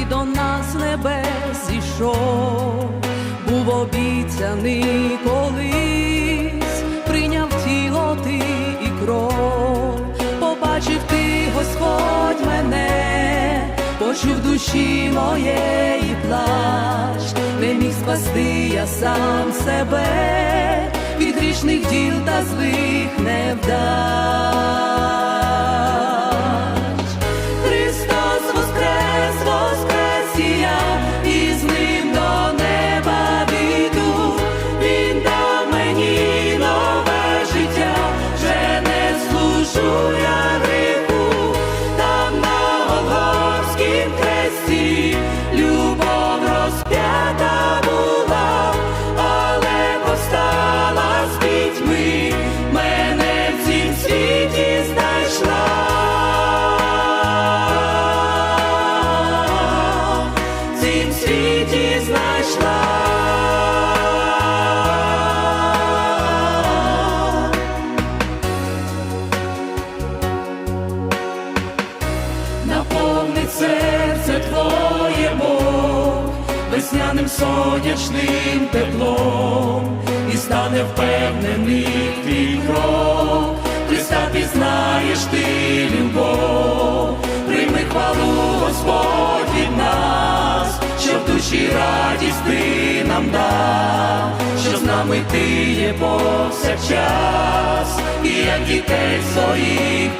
до нас небес зійшов, був обіцяний колись, прийняв тіло ти і кров, побачив ти, Господь, мене, почув душі моєї плач, не міг спасти я сам себе від грішних діл та злих невдач. Серце твоє Бог весняним сонячним теплом, і стане впевнений твій крок, Христа пізнаєш ти любов, прийми хвалу Господь від нас, що в душі радість ти нам дав, що з нами ти є повсякчас, і як дітей своїх